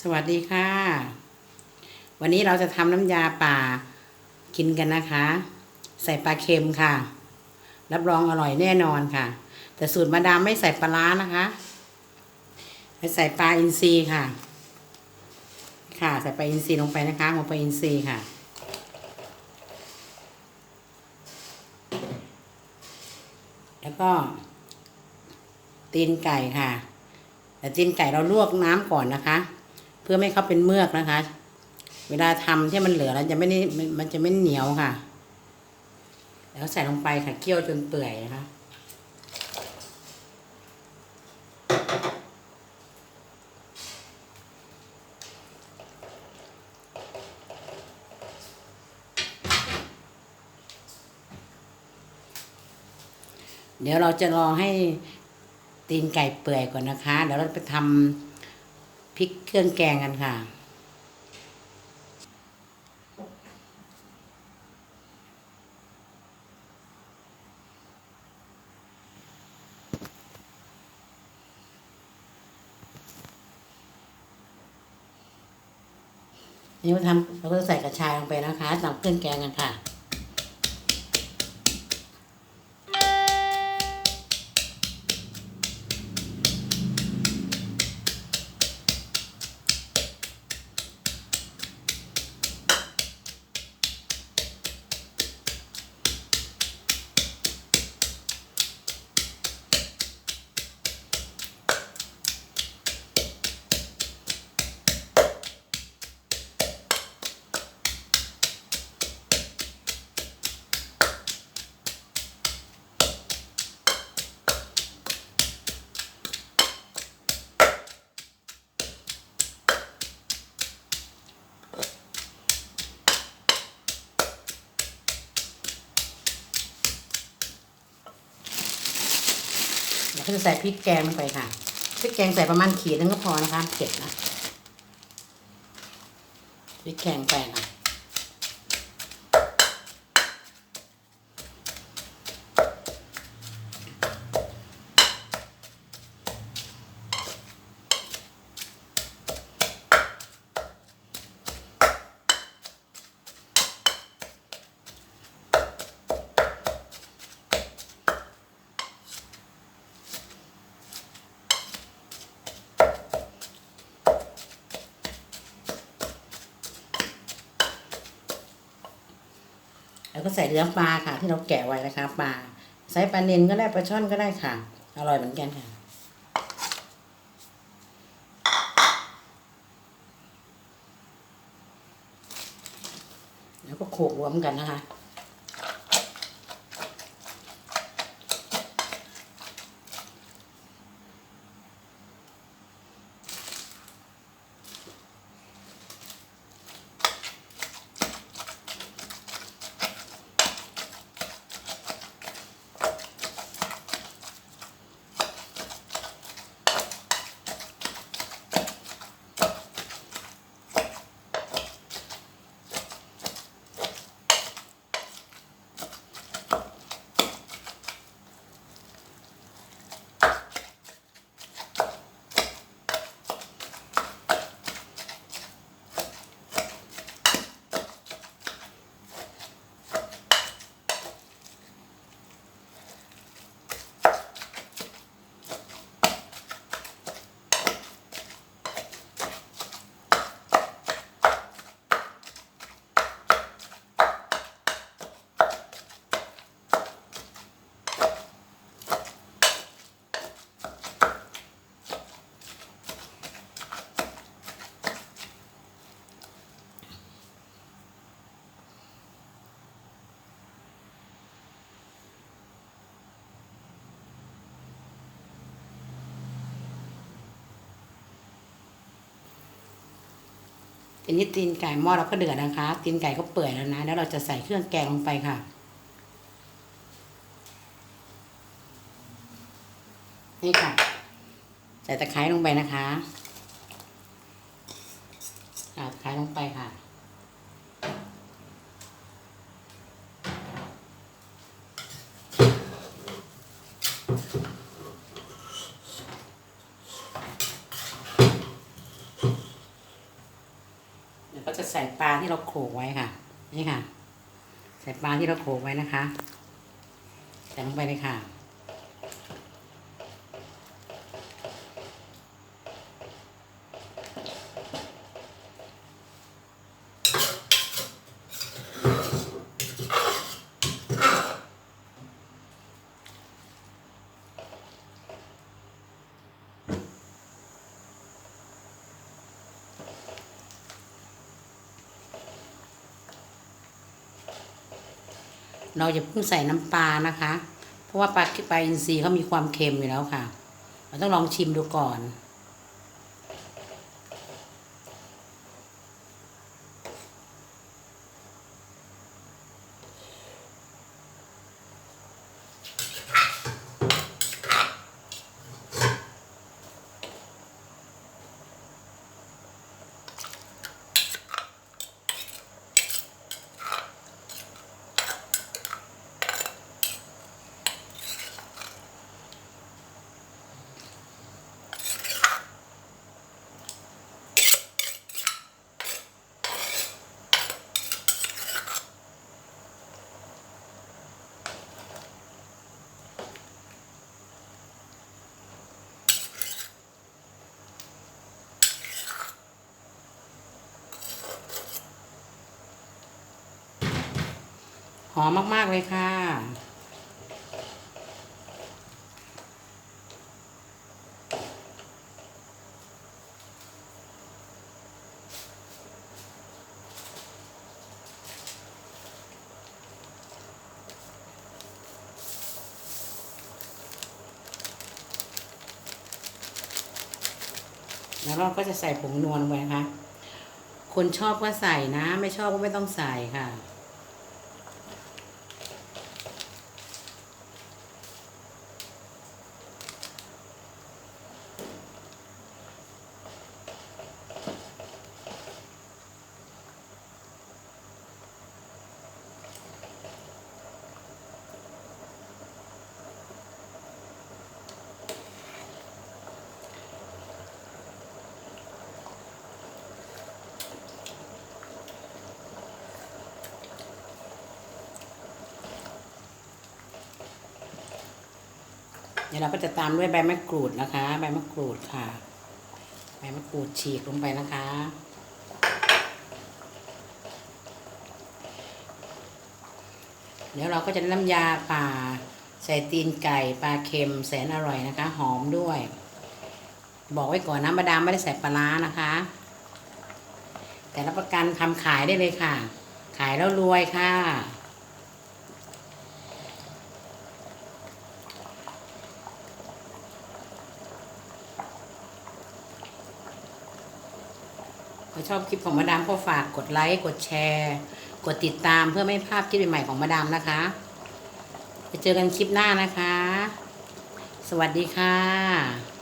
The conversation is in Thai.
สวัสดีค่ะ วันนี้เราจะทำน้ำยาป่ากินกันนะคะ ใส่ปลาเค็มค่ะ รับรองอร่อยแน่นอนค่ะ แต่สูตรมาดามไม่ใส่ปลาร้านะคะให้ใส่ปลาอินทรีค่ะ ค่ะใส่ปลาอินทรีลงไปนะคะหัวปลาอินทรีค่ะแล้วก็ตีนไก่ค่ะ แต่ตีนไก่เราลวกน้ำก่อนนะคะ เพื่อไม่ให้เขาเป็นเมือกนะคะ เวลาทำที่มันเหลือแล้วจะไม่ได้มันมันจะไม่เหนียวค่ะ แล้วใส่ลงไปค่ะเคี่ยวจนเปื่อยนะคะเดี๋ยวเราจะรอให้ตีนไก่เปื่อยก่อนนะคะ เดี๋ยวเราไปทำ พริกเครื่องแกงกันค่ะ นี่เราทำเราก็ใส่กระชายลงไปนะคะตามเครื่องแกงกันค่ะ ก็จะใส่พริกแกงลงไปค่ะพริกแกงใส่ประมาณขีดนึงก็พอนะคะเผ็ดนะพริกแกงไปค่ะ ใส่เนื้อปลาค่ะ ที่เราแกะไว้นะคะปลาใส่ปลาเนนก็ได้ปลาช่อนก็ได้ค่ะ อร่อยเหมือนกันค่ะแล้วก็โขลกรวมกันนะคะ ทีนี้ตีนไก่หม้อเราก็เดือดนะคะ ตีนไก่ก็เปื่อยแล้วนะ แล้วเราจะใส่เครื่องแกงลงไปค่ะ นี่ค่ะ ใส่ตะไคร้ลงไปนะคะค่ะตะไคร้ลงไปค่ะ ดี๋ยวก็จะใส่ปลาที่เราโขลกไว้ค่ะ นี่ค่ะ ใส่ปลาที่เราโขลกไว้นะคะ ใส่ลงไปเลยค่ะ เราจะเพิ่งใส่น้ำปลานะคะ เพราะว่าปลาปลาอินทรีย์เขามีความเค็มอยู่แล้วค่ะ เราต้องลองชิมดูก่อน หอมมากๆเลยค่ะ แล้วเราก็จะใส่ผงนวลไว้นะคะ คนชอบก็ใส่นะ ไม่ชอบก็ไม่ต้องใส่ค่ะ ดี๋ยวเราก็จะตามด้วยใบมะกรูดนะคะ ใบมะกรูดค่ะ ใบมะกรูดฉีกลงไปนะคะ เดี๋ยวเราก็จะน้ำยาป่าใส่ตีนไก่ปลาเค็มแสนอร่อยนะคะ หอมด้วย บอกไว้ก่อนนะมาดามไม่ได้ใส่ปลาร้านะคะ แต่รับประกันทำขายได้เลยค่ะ ขายแล้วรวยค่ะ ถ้าชอบคลิปของมาดามก็ฝากกดไลค์กดแชร์ กดติดตามเพื่อไม่พลาดคลิปใหม่ๆของมาดามนะคะไปเจอกันคลิปหน้านะคะ สวัสดีค่ะ